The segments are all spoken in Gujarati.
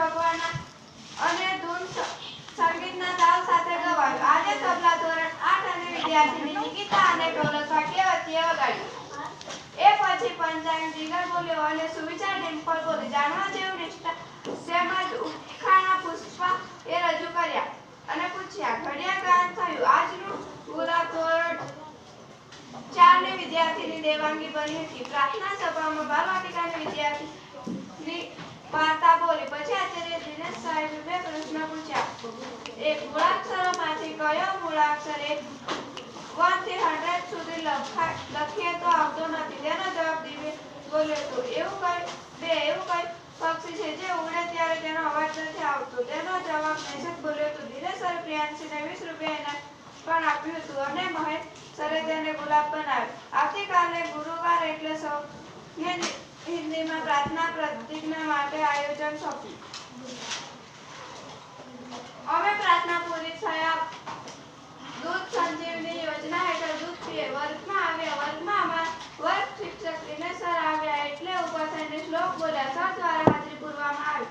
ભગવાનના અને ધૂન સંગીતના તાલ સાથે ગવાયું. આજે તબલા ધોરણ આઠ અને વિદ્યાર્થીની નિકિતા અને ઢોલક ભાગ્યવતીએ વગાડ્યું. એ પછી પંચાંગ અને સુવિચાર ડિમ્પલ જાણવા જેવું નિષ્ઠા તેમજ ઉખાણા પુષ્પા એ રજૂ કર્યા અને પૂછ્યા ઘડિયા ગાન થયું આજનું ગુલાબ ધોરણ ચારની વિદ્યાર્થીની દેવાંગી બની હતી પ્રાર્થના સભામાં બાલવાટિકાની વિદ્યાર્થીની વાર્તા બોલી. પછી આચાર્ય દિનેશ સાહેબે પ્રશ્ન પૂછ્યા. એક, મૂળાક્ષરોમાંથી કયો મૂળાક્ષર એક વનથી હંડ્રેડ સુધી લખીએ તો આવતો નથી. તેનો જવાબ દિવ્ય બોલ્યો તો એવું કઈ, બે, એવું કઈ પક્ષી છે જે ઉડે ત્યારે તેનો અવાજ નથી આવતો. તેનો જવાબ મેસેજ બોલ્યો તો દિનેશ સર પ્રિયાંશીને વીસ રૂપિયા ઇનામ પણ આપ્યું હતું. અને મહેશ સરે ગુલાબ બનાવ્યો. આવતીકાલે ગુરુવાર એટલે સૌ હિન્દીમાં પ્રાર્થના પ્રતિજ્ઞા માટે આયોજન સોંપ્યું. અમે પ્રાર્થના પૂરી થયા. દૂધ સંજીવની યોજના હેઠળ દૂધ પીએ. વર્ગમાં આવ્યા. વર્ગમાં અમારા વર્ગ શિક્ષક દિનેશ આવ્યા એટલે ઊભા થઈને શ્લોક બોલ્યા. સર દ્વારા હાજરી પૂરવામાં આવી.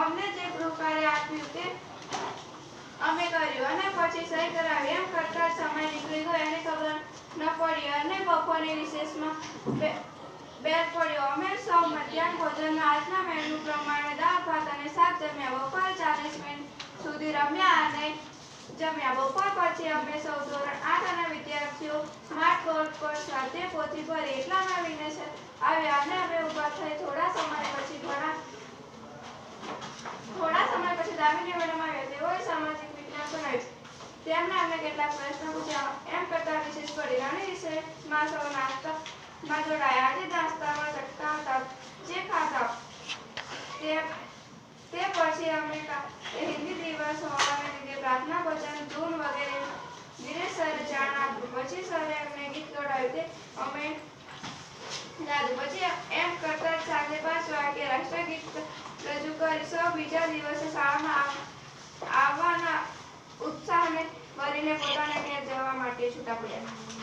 અમને જે ગૃહ કાર્ય આપ્યું તે ચાલીસ મિનિટ સુધી રમ્યા અને જમ્યા. બપોર પછી અમે સૌ ધોરણ આઠ અને વિદ્યાર્થીઓ સ્માર્ટ બોર્ડ પર સાથે પોથી ભરી એટલામાં વિનેશ આવ્યા અને અમે ઊભા થઈ થોડા સમય પછી તેમણે અમે કેટલાક પ્રશ્નો પૂછ્યા. એમ કરતા વિશેષ રાણી મા સૌ નાસ્તામાં જોડાયા. આજે નાસ્તામાં ચટકા હતા. જે ખાતા તે તે પછી અમે હિન્દી દિવસ હોવાને લીધે પ્રાર્થના ભજન, ધૂન વગેરે ધીરે સરે જાણ આપ્યું પછી સરે અમને ગીત ગવડાવ્યું તે અમે ગાધું. પછી એમ કરતા સાંજે પાંચ વાગે રાષ્ટ્રગીત રજૂ કરી. સૌ બીજા દિવસે શાળામાં આવ-